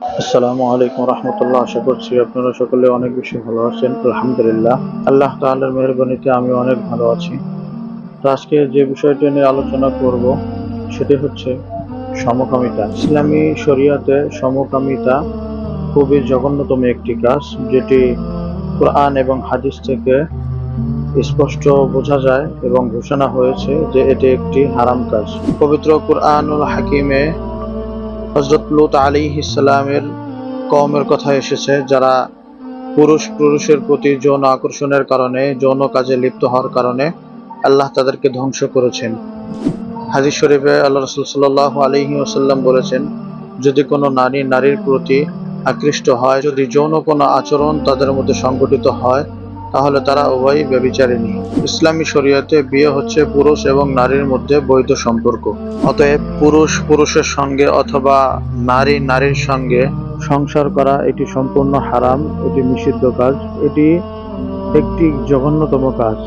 আসসালামু আলাইকুম রহমতুল্লাহ। আশা করছি আপনারা সকলে অনেক বেশি ভালো আছেন। আলহামদুলিল্লাহ। আল্লাহ তাআলার মেহরবানিতে আমি অনেক ভালো আছি। তো আজকে যে বিষয়টি নিয়ে আলোচনা করব, সেটি হচ্ছে সমকামিতা। ইসলামী শরিয়াতে সমকামিতা খুবই জঘন্যতম একটি কাজ, যেটি কোরআন এবং হাদিস থেকে স্পষ্ট বোঝা যায় এবং ঘোষণা হয়েছে যে এটি একটি হারাম কাজ। পবিত্র কোরআনুল হাকিমে হজরত লুত আলী ইসলামের কমের কথা এসেছে, যারা পুরুষ পুরুষের প্রতি যৌন আকর্ষণের কারণে, যৌন কাজে লিপ্ত হওয়ার কারণে আল্লাহ তাদেরকে ধ্বংস করেছেন। হাদিস শরীফে আল্লাহ রসুল সাল্লাহ আলহি ওসাল্লাম বলেছেন, যদি কোনো নারী নারীর প্রতি আকৃষ্ট হয়, যদি যৌন কোনো আচরণ তাদের মধ্যে সংঘটিত হয় তাহলে তারা উভয়ই ব্যবিচারিণী ইসলামী শরীয়তে বিয়ে হচ্ছে পুরুষ এবং নারীর মধ্যে বৈধ সম্পর্ক। অতএব পুরুষ পুরুষের সঙ্গে অথবা নারী নারীর সঙ্গে সংসার করা এটি সম্পূর্ণ হারাম, এটি নিষিদ্ধ কাজ, এটি একটি জঘন্যতম কাজ।